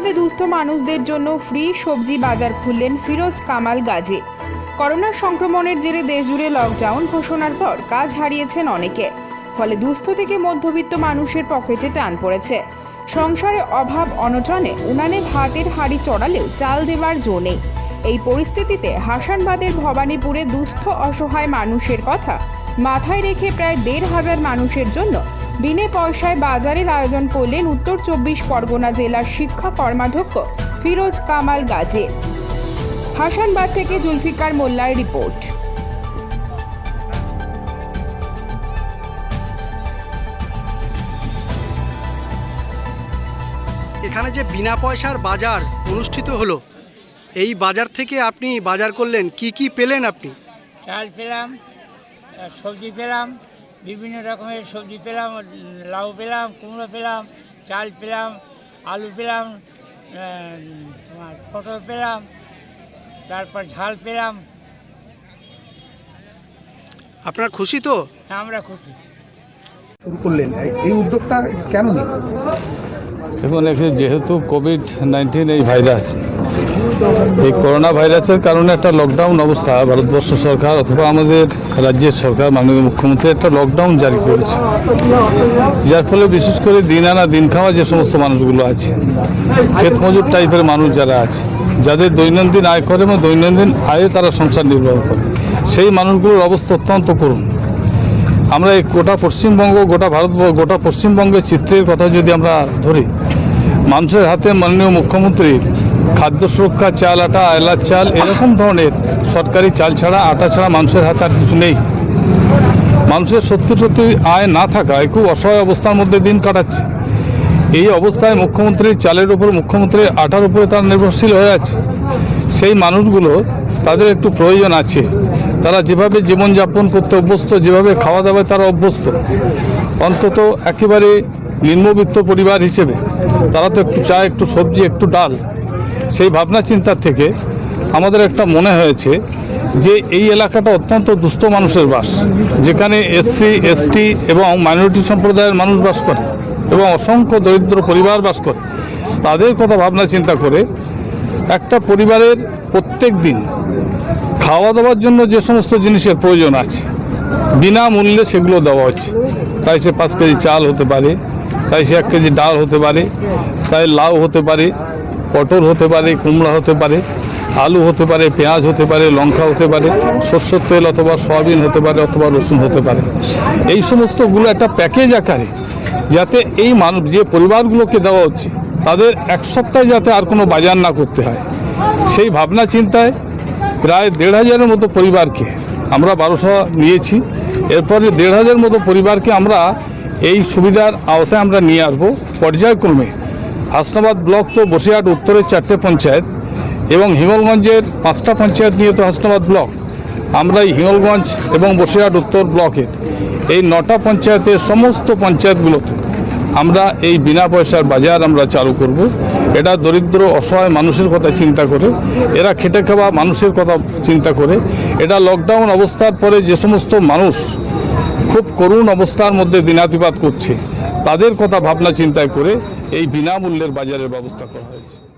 হাসনাবাদে দুস্থ মানুষদের জন্য ফ্রি সবজি বাজার খুললেন ফিরোজ কামাল গাজী। করোনা সংক্রমণের জেরে দেশজুড়ে লকডাউন ঘোষণার পর কাজ হারিয়েছেন অনেকে। ফলে দুস্থ থেকে মধ্যবিত্ত মানুষের পকেটে টান পড়েছে। সংসারে অভাব অনটনে উনানে ভাতের হাড়ি চড়ালেও চাল দেবার জো নেই। এই পরিস্থিতিতে হাসানবাদের ভবানীপুরে দুস্থ অসহায় মানুষের কথা মাথায় রেখে প্রায় দেড় হাজার মানুষের জন্য বিনে পয়সায় বাজারের আয়োজন করলেন উত্তর চব্বিশ পরগনা জেলার শিক্ষা কর্মাধ্যক্ষ ফিরোজ কামাল গাজী। হাসানবাদ থেকে জুলফিকার মোল্লার রিপোর্ট। এখানে যে বিনা পয়সার বাজার অনুষ্ঠিত হলো এই বাজার থেকে আপনি বাজার করলেন কি কি পেলেন আপনি? চাল পেলাম সবজি পেলাম বিভিন্ন রকমের সবজি পেলাম লাউ পেলাম কুমড়ো পেলাম চাল পেলাম আলু পেলাম তোমার পটল পেলাম তারপর ঝাল পেলাম। আপনারা খুশি তো? হ্যাঁ আমরা খুশি। শুরু করলেন এই- এই উদ্যোগটা কেন দেখুন এখানে যেহেতু কোভিড নাইন্টিন এই ভাইরাস এই করোনা ভাইরাসের কারণে একটা লকডাউন অবস্থা ভারতবর্ষ সরকার অথবা আমাদের রাজ্যের সরকার, মাননীয় মুখ্যমন্ত্রী একটা লকডাউন জারি করেছে। যার ফলে বিশেষ করে দিন আনা দিন খাওয়া যে সমস্ত মানুষগুলো আছে, ক্ষেত মজুর টাইপের মানুষ যারা আছে, যাদের দৈনন্দিন আয় করে এবং দৈনন্দিন আয়ে তারা সংসার নির্বাহ করে। সেই মানুষগুলোর অবস্থা অত্যন্ত করুন আমরা এই গোটা পশ্চিমবঙ্গ, গোটা ভারত, গোটা পশ্চিমবঙ্গের চিত্রের কথা যদি আমরা ধরি, মানুষের হাতে মাননীয় মুখ্যমন্ত্রী খাদ্য সুরক্ষা চাল, আটা, এলাচ চাল, এরকম ধরনের সরকারি চাল ছাড়া, আটা ছাড়া মানুষের হাতে আর কিছু নেই। মানুষের সত্যি সত্যি আয় না থাকায় খুব অসহায় অবস্থার মধ্যে দিন কাটাচ্ছে। এই অবস্থায় মুখ্যমন্ত্রীর চালের উপর মুখ্যমন্ত্রীর আটার উপরে তার নির্ভরশীল হয়ে আছে। সেই মানুষগুলো তাদের একটু প্রয়োজন আছে। তারা যেভাবে জীবনযাপন করতে অভ্যস্ত, যেভাবে খাওয়া দাওয়ায় তারা অভ্যস্ত, অন্তত একেবারে নিম্নবিত্ত পরিবার হিসেবে তারা তো একটু চা, একটু সবজি, একটু ডাল সেই ভাবনা চিন্তার থেকে আমাদের একটা মনে হয়েছে যে এই এলাকাটা অত্যন্ত দুস্থ মানুষের বাস। যেখানে এসসি এসটি এবং মাইনরিটি সম্প্রদায়ের মানুষ বাস করে এবং অসংখ্য দরিদ্র পরিবার বাস করে। তাদের কথা ভাবনা চিন্তা করে একটা পরিবারের প্রত্যেক দিন খাওয়া দাওয়ার জন্য যে সমস্ত জিনিসের প্রয়োজন আছে, বিনামূল্যে সেগুলো দেওয়া হচ্ছে। তাই সে পাঁচ কেজি চাল হতে পারে, তাই সে এক কেজি ডাল হতে পারে, তাই লাউ হতে পারে পটল হতে পারে, কুমড়া হতে পারে, আলু হতে পারে, পেঁয়াজ হতে পারে, লঙ্কা হতে পারে, সর্ষের তেল অথবা সয়াবিন হতে পারে অথবা রসুন হতে পারে। এই সমস্তগুলো একটা প্যাকেজ আকারে যাতে এই মানুষ যে পরিবারগুলোকে দেওয়া হচ্ছে, তাদের এক সপ্তাহে যাতে আর কোনো বাজার না করতে হয়। সেই ভাবনা চিন্তায় প্রায় দেড় হাজারের মতো পরিবারকে আমরা বারোশো নিয়েছি। এরপরে দেড় হাজার মতো পরিবারকে আমরা এই সুবিধার আওতায় আমরা নিয়ে আসব। পর্যায়ক্রমে হাসনাবাদ ব্লক তো বসিরহাট উত্তরের চারটে পঞ্চায়েত এবং হিঙ্গলগঞ্জের পাঁচটা পঞ্চায়েত নিয়ে তো হাসনাবাদ ব্লক। আমরা এই হিঙ্গলগঞ্জ এবং বসিরহাট উত্তর ব্লকের এই নটা পঞ্চায়েতের সমস্ত পঞ্চায়েতগুলোতে আমরা এই বিনা পয়সার বাজার আমরা চালু করব। এটা দরিদ্র, অসহায় মানুষের কথা চিন্তা করে, এরা খেটে খাওয়া মানুষের কথা চিন্তা করে, এটা লকডাউন অবস্থার পরে যে সমস্ত মানুষ খুব করুণ অবস্থার মধ্যে দিনাতিপাত করছে, তাদের কথা ভাবনা চিন্তায় করে এই বিনামূল্যের বাজারের ব্যবস্থা করা হয়েছে।